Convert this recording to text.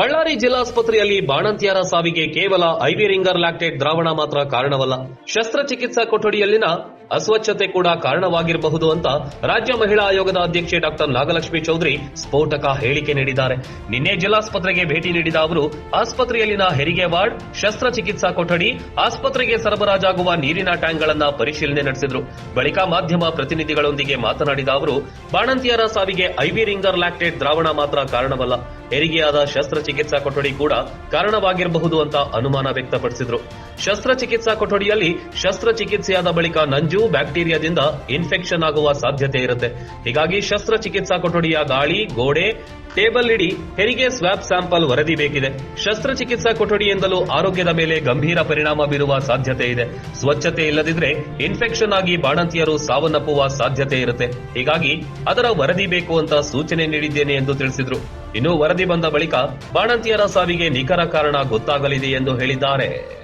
ಬಳ್ಳಾರಿ ಜಿಲ್ಲಾಸ್ಪತ್ರೆಯಲ್ಲಿ ಬಾಣಂತಿಯರ ಸಾವಿಗೆ ಕೇವಲ ಐವಿ ringer lactate ದ್ರಾವಣ ಮಾತ್ರ ಕಾರಣವಲ್ಲ. ಶಸ್ತ್ರಚಿಕಿತ್ಸಾ ಕೊಠಡಿಯಲ್ಲಿನ ಅಸ್ವಚ್ಛತೆ ಕೂಡ ಕಾರಣವಾಗಿರಬಹುದು ಅಂತ ರಾಜ್ಯ ಮಹಿಳಾ ಆಯೋಗದ ಅಧ್ಯಕ್ಷೆ ಡಾಕ್ಟರ್ ನಾಗಲಕ್ಷ್ಮಿ ಚೌಧರಿ ಸ್ಫೋಟಕ ಹೇಳಿಕೆ ನೀಡಿದ್ದಾರೆ. ನಿನ್ನೆ ಜಿಲ್ಲಾಸ್ಪತ್ರೆಗೆ ಭೇಟಿ ನೀಡಿದ ಅವರು, ಆಸ್ಪತ್ರೆಯಲ್ಲಿನ ಹೆರಿಗೆ ವಾರ್ಡ್, ಶಸ್ತ್ರಚಿಕಿತ್ಸಾ ಕೊಠಡಿ, ಆಸ್ಪತ್ರೆಗೆ ಸರಬರಾಜಾಗುವ ನೀರಿನ ಟ್ಯಾಂಕ್ಗಳನ್ನ ಪರಿಶೀಲನೆ ನಡೆಸಿದರು. ಬಳಿಕ ಮಾಧ್ಯಮ ಪ್ರತಿನಿಧಿಗಳೊಂದಿಗೆ ಮಾತನಾಡಿದ ಅವರು, ಬಾಣಂತಿಯರ ಸಾವಿಗೆ ಐವಿ ರಿಂಗರ್ ಲ್ಯಾಕ್ಟೇಟ್ ದ್ರಾವಣ ಮಾತ್ರ ಕಾರಣವಲ್ಲ. ಹೆರಿಗೆಯಾದ ಶಸ್ತ್ರಚಿಕಿತ್ಸಾ ಕೊಠಡಿ ಕೂಡ ಕಾರಣವಾಗಿರಬಹುದು ಅಂತ ಅನುಮಾನ ವ್ಯಕ್ತಪಡಿಸಿದ್ರು. ಶಸ್ತ್ರಚಿಕಿತ್ಸಾ ಕೊಠಡಿಯಲ್ಲಿ ಶಸ್ತ್ರಚಿಕಿತ್ಸೆಯಾದ ಬಳಿಕ ನಂಜು ಬ್ಯಾಕ್ಟೀರಿಯಾದಿಂದ ಇನ್ಫೆಕ್ಷನ್ ಆಗುವ ಸಾಧ್ಯತೆ ಇರುತ್ತೆ. ಹೀಗಾಗಿ ಶಸ್ತ್ರಚಿಕಿತ್ಸಾ ಕೊಠಡಿಯ ಗಾಳಿ, ಗೋಡೆ, ಟೇಬಲ್ ಇಡಿ ಹೆರಿಗೆ ಸ್ವಾಬ್ ಸ್ಯಾಂಪಲ್ ವರದಿ ಬೇಕಿದೆ. ಶಸ್ತ್ರಚಿಕಿತ್ಸಾ ಕೊಠಡಿಯಿಂದಲೂ ಆರೋಗ್ಯದ ಮೇಲೆ ಗಂಭೀರ ಪರಿಣಾಮ ಬೀರುವ ಸಾಧ್ಯತೆ ಇದೆ. ಸ್ವಚ್ಛತೆ ಇಲ್ಲದಿದ್ರೆ ಇನ್ಫೆಕ್ಷನ್ ಆಗಿ ಬಾಣಂತಿಯರು ಸಾವನ್ನಪ್ಪುವ ಸಾಧ್ಯತೆ ಇರುತ್ತೆ. ಹೀಗಾಗಿ ಅದರ ವರದಿ ಬೇಕು ಅಂತ ಸೂಚನೆ ನೀಡಿದ್ದೇನೆ ಎಂದು ತಿಳಿಸಿದ್ರು. ಇನ್ನು ವರದಿ ಬಂದ ಬಳಿಕ ಬಾಣಂತಿಯರ ಸಾವಿಗೆ ನಿಖರ ಕಾರಣ ಗೊತ್ತಾಗಲಿದೆ ಎಂದು ಹೇಳಿದ್ದಾರೆ.